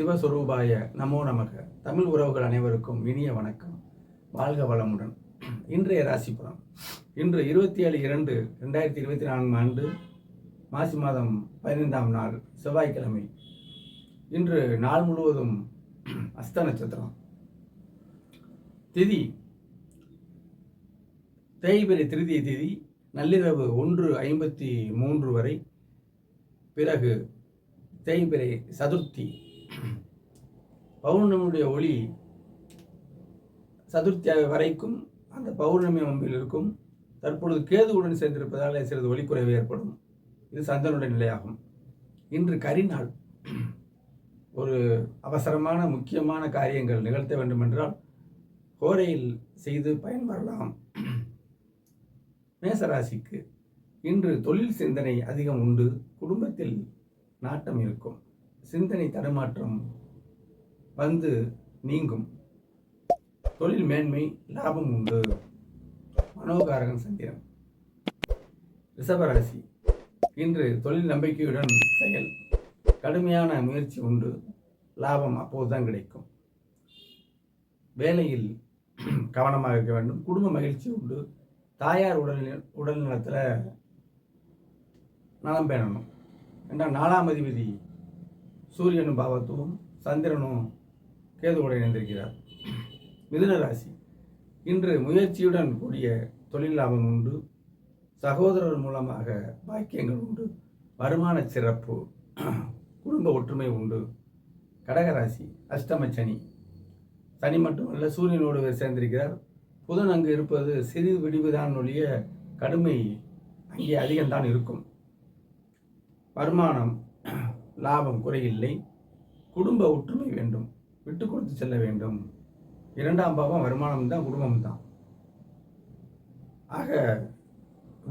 சிவஸ்வரூபாய நமோ நமக. தமிழ் உறவுகள் அனைவருக்கும் இனிய வணக்கம். வாழ்க வளமுடன். இன்றைய ராசிபுரம். இன்று இருபத்தி ஏழு இரண்டு ரெண்டாயிரத்தி இருபத்தி நான்காம் ஆண்டு மாசி மாதம் பதினைந்தாம் நாள் செவ்வாய்க்கிழமை. இன்று நாள் முழுவதும் அஸ்த நட்சத்திரம். திதி. தேய்பிரை திருதிய திதி நள்ளிரவு ஒன்று ஐம்பத்தி மூன்று வரை. பிறகு தேய்பிரை சதுர்த்தி. பௌர்ணமியுடைய ஒளி சதுர்த்தி வரைக்கும் அந்த பௌர்ணமி அம்பில் இருக்கும். தற்பொழுது கேதுவுடன் சேர்ந்திருப்பதால் சிறிது ஒளிக்குறைவு ஏற்படும். இது சந்தனுடைய நிலையாகும். இன்று கரிநாள். ஒரு அவசரமான முக்கியமான காரியங்கள் நிகழ்த்த வேண்டுமென்றால் கோரையில் செய்து பயன்பெறலாம் மேசராசிக்கு இன்று தொழில் சிந்தனை அதிகம் உண்டு. குடும்பத்தில் நாட்டம் இருக்கும். சிந்தனை தடுமாற்றம் வந்து நீங்கும். தொழில் மேன்மை லாபம் உண்டு. மனோகாரகன் சந்திரன். ரிஷபராசி இன்று தொழில் நம்பிக்கையுடன் செயல். கடுமையான முயற்சி உண்டு. லாபம் அப்போதுதான் கிடைக்கும். வேலையில் கவனமாக இருக்க வேண்டும். குடும்ப மகிழ்ச்சி உண்டு. தாயார் உடல் உடல் நலத்தில் நலம் பேணணும். என்றால் நாலாம் அதிபதி சூரியனும் பாவத்துவம் சந்திரனும் கேதுவோடு இணைந்திருக்கிறார். மிதுன ராசி. இன்று முயற்சியுடன் கூடிய தொழில் லாபம் உண்டு. சகோதரர் மூலமாக பாக்கியங்கள் உண்டு. வருமான சிறப்பு குடும்ப ஒற்றுமை உண்டு. கடகராசி அஷ்டம சனி. சனி மட்டுமல்ல சூரியனோடு சேர்ந்திருக்கிறார். புதன் அங்கு இருப்பது சிறிது விடிவுதான் ஒழிய கடுமை அங்கே அதிகம்தான் இருக்கும். வருமானம் லாபம் குறையில்லை. குடும்ப ஒற்றுமை வேண்டும். விட்டு கொடுத்து செல்ல வேண்டும். இரண்டாம் பாவம் வருமானம் தான் குடும்பம் தான். ஆக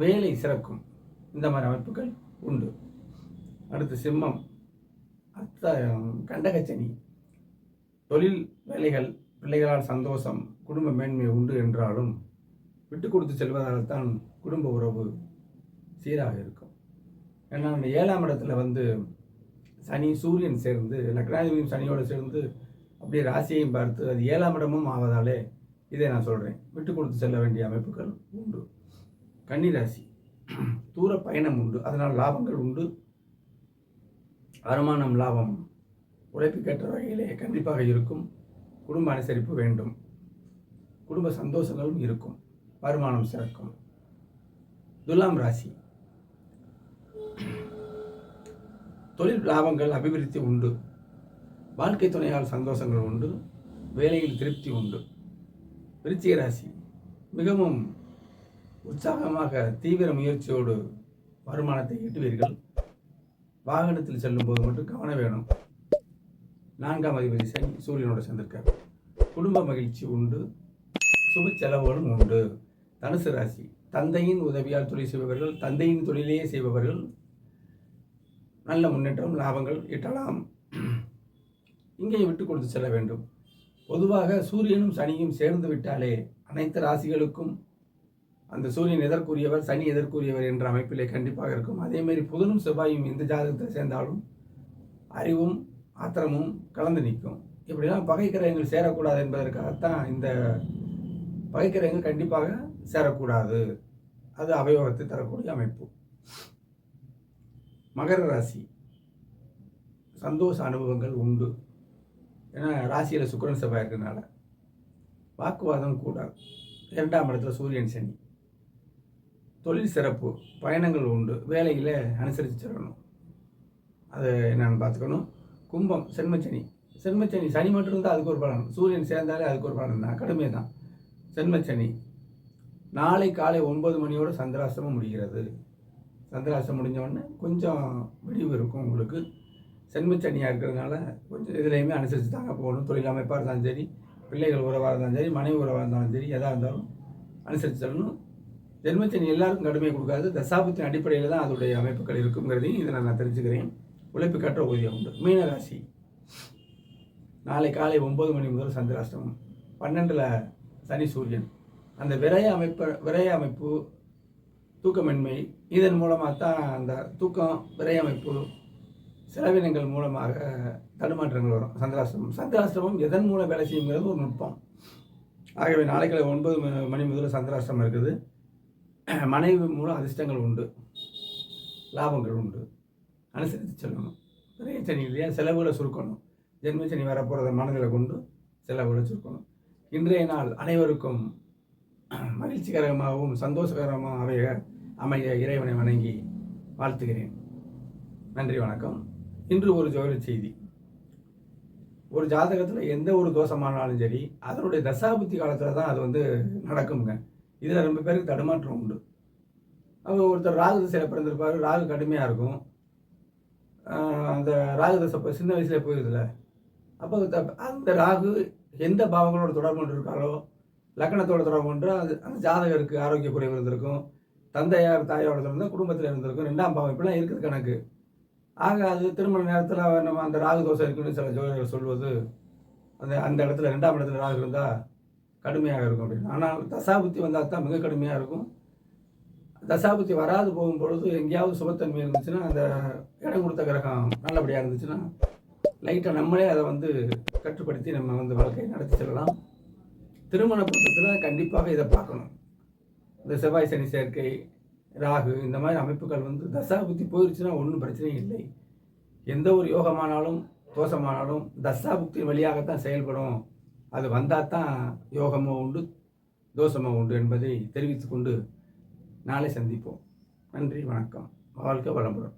வேலை சிறக்கும். இந்த மாதிரி அமைப்புகள் உண்டு. அடுத்து சிம்மம். அடுத்த கண்டகச்சனி தொழில் வேலைகள் பிள்ளைகளால் சந்தோஷம் குடும்ப மேன்மை உண்டு என்றாலும் விட்டு கொடுத்து செல்வதால் தான் குடும்ப உறவு சீராக இருக்கும். ஏன்னா ஏழாம் இடத்துல வந்து சனி சூரியன் சேர்ந்து லக்னாதிபதியும் சனியோடு சேர்ந்து அப்படியே ராசியையும் பார்த்து அது ஏழாம் இடமும் ஆவதாலே இதை நான் சொல்கிறேன் விட்டு கொடுத்து செல்ல வேண்டிய அமைப்புகள் உண்டு. கன்னிராசி தூர பயணம் உண்டு. அதனால் லாபங்கள் உண்டு. வருமானம் லாபம் உழைப்புக்கேற்ற வகையிலே கண்டிப்பாக இருக்கும். குடும்ப அனுசரிப்பு வேண்டும். குடும்ப சந்தோஷங்களும் இருக்கும். வருமானம் சிறக்கும். துலாம் ராசி. தொழில் லாபங்கள் அபிவிருத்தி உண்டு. வாழ்க்கை துணையால் சந்தோஷங்கள் உண்டு வேலையில் திருப்தி உண்டு. விருச்சிக ராசி மிகவும் உற்சாகமாக தீவிர முயற்சியோடு வருமானத்தை ஈட்டுவீர்கள். வாகனத்தில் செல்லும்போது மட்டும் கவனம் வேணும். நான்காம் அதிபதி சனி சூரியனோடு சேர்ந்திருக்கார். குடும்ப மகிழ்ச்சி உண்டு சுப செலவுகளும் உண்டு. தனுசு ராசி தந்தையின் உதவியால் தொழில் செய்பவர்கள் தந்தையின் தொழிலையே செய்பவர்கள் நல்ல முன்னேற்றம் லாபங்கள் ஈட்டலாம். இங்கே விட்டு கொடுத்து செல்ல வேண்டும். பொதுவாக சூரியனும் சனியும் சேர்ந்து விட்டாலே அனைத்து ராசிகளுக்கும் அந்த சூரியன் எதற்குரியவர் சனி எதற்குரியவர் என்ற அமைப்பிலே கண்டிப்பாக இருக்கும். அதேமாரி புதனும் செவ்வாயும் எந்த ஜாதகத்தை சேர்ந்தாலும் அறிவும் ஆத்திரமும் கலந்து நிற்கும். இப்படிலாம் பகைக்கிரகங்கள் சேரக்கூடாது என்பதற்காகத்தான் இந்த பகைக்கிரகங்கள் கண்டிப்பாக சேரக்கூடாது. அது அவயோகத்தை தரக்கூடிய அமைப்பு. மகர ராசி. சந்தோஷ அனுபவங்கள் உண்டு. ஏன்னா ராசியில் சுக்கரன் செவ்வாய் இருக்கிறதுனால வாக்குவாதம் கூடாது. இரண்டாம் இடத்துல சூரியன் சனி. தொழில் சிறப்பு பயணங்கள் உண்டு. வேலையில் அனுசரித்து செல்லணும். அது என்னென்னு பார்த்துக்கணும். கும்பம் சென்மச்சனி சென்மச்சனி சனி மட்டும் இருந்தால் அதுக்கு ஒரு பலன். சூரியன் சேர்ந்தாலே அதுக்கு ஒரு பலன் தான். கடுமை தான். சென்மச்சனி நாளை காலை ஒன்பது மணியோடு சந்திராசிரமம் முடிகிறது. சந்திராசிரமம் முடிஞ்ச உடனே கொஞ்சம் விடிவு இருக்கும் உங்களுக்கு. செண்மச்சனியாக இருக்கிறதுனால கொஞ்சம் இதுலேயுமே அனுசரித்து தாங்க போகணும். தொழில் அமைப்பாக இருந்தாலும் சரி பிள்ளைகள் உறவாக இருந்தாலும் சரி மனைவி உறவாக இருந்தாலும் சரி எதாக இருந்தாலும் அனுசரித்து தரணும். ஜென்மச்சனி எல்லாருக்கும் கடுமையை கொடுக்காது. தசாபத்தின் அடிப்படையில் தான் அதோடைய அமைப்புகள் இருக்குங்கிறதையும் இதை நான் தெரிஞ்சுக்கிறேன். உழைப்பு கற்ற ஊதியம் உண்டு. மீனராசி நாளை காலை ஒம்பது மணி முதல் சந்திராஷ்டமம். பன்னெண்டில் சனி சூரியன். அந்த விரைய அமைப்பு விரைய அமைப்பு தூக்கமின்மை இதன் மூலமாக தான் அந்த தூக்கம் விரய அமைப்பு செலவினங்கள் மூலமாக தடுமாற்றங்கள் வரும். சந்திராசிரமம் சந்திராசிரமம் எதன் மூலம் வேலை செய்யுங்கிறது ஒரு நுட்பம். ஆகவே நாளைக்கு ஒன்பது மணி முதல் சந்திராசிரமம் இருக்குது. மனைவி மூலம் அதிர்ஷ்டங்கள் உண்டு. லாபங்கள் உண்டு. அனுசரித்து செல்லணும். பெரிய சனி இல்லையா? செலவுகளை சுருக்கணும். ஜென்மச்சனி வரப்போகிறத மனதில் கொண்டு செலவுகளை சுருக்கணும். இன்றைய நாள் அனைவருக்கும் மகிழ்ச்சிகரமாகவும் சந்தோஷகரமாக அமைய அமைய இறைவனை வணங்கி வாழ்த்துகிறேன். நன்றி வணக்கம். இன்று ஒரு ஜோதிட செய்தி. ஒரு ஜாதகத்தில் எந்த ஒரு தோஷமானாலும் சரி அதனுடைய தசாபுத்தி காலத்தில் தான் அது வந்து நடக்குங்க இதில் ரொம்ப பேருக்கு தடுமாற்றம் உண்டு. அவங்க ஒருத்தர் ராகு திசையில் பிறந்திருப்பார் ராகு கடுமையாக இருக்கும். அந்த ராகு தசை இப்போ சின்ன வயசுல போயிருதுல. அப்போ த- அந்த ராகு எந்த பாவங்களோட தொடர்பு கொண்டு இருக்காரோ லக்கணத்தோட தொடர்பு கொண்டு அது அந்த ஜாதகருக்கு ஆரோக்கிய குறைவு இருந்திருக்கும். தந்தையார் தாயோட இருந்தால் குடும்பத்தில் இருந்திருக்கும். ரெண்டாம் பாவம் இப்படிலாம் இருக்குது கணக்கு. ஆக அது திருமண நேரத்தில் நம்ம அந்த ராகு தோசை இருக்குன்னு சில ஜோதிடர்கள் சொல்வது அந்த அந்த இடத்துல ரெண்டாம் இடத்துல ராகு இருந்தால் கடுமையாக இருக்கும் அப்படின்னு. ஆனால் தசாபுத்தி வந்தால் தான் மிக கடுமையாக இருக்கும். தசாபுத்தி வராது போகும்பொழுது எங்கேயாவது சுபத்தன்மை இருந்துச்சுன்னா அந்த இடம் கொடுத்த கிரகம் நல்லபடியாக இருந்துச்சுன்னா லைட்டாக நம்மளே அதை வந்து கட்டுப்படுத்தி நம்ம வந்து வாழ்க்கையை நடத்தி செல்லலாம். திருமண பொருத்தத்தில் கண்டிப்பாக இதை பார்க்கணும். இந்த செவ்வாய் சனி சேர்க்கை ராகு இந்த மாதிரி அமைப்புகள் வந்து தசாபுத்தி போயிருச்சுன்னா ஒன்றும் பிரச்சனையும் இல்லை. எந்த ஒரு யோகமானாலும் தோஷமானாலும் தசாபுக்தி வழியாகத்தான் செயல்படும். அது வந்தால் தான் யோகமோ உண்டு தோஷமோ உண்டு என்பதை தெரிவித்துக்கொண்டு நாளை சந்திப்போம். நன்றி வணக்கம். வாழ்க்கை வளமுடன்.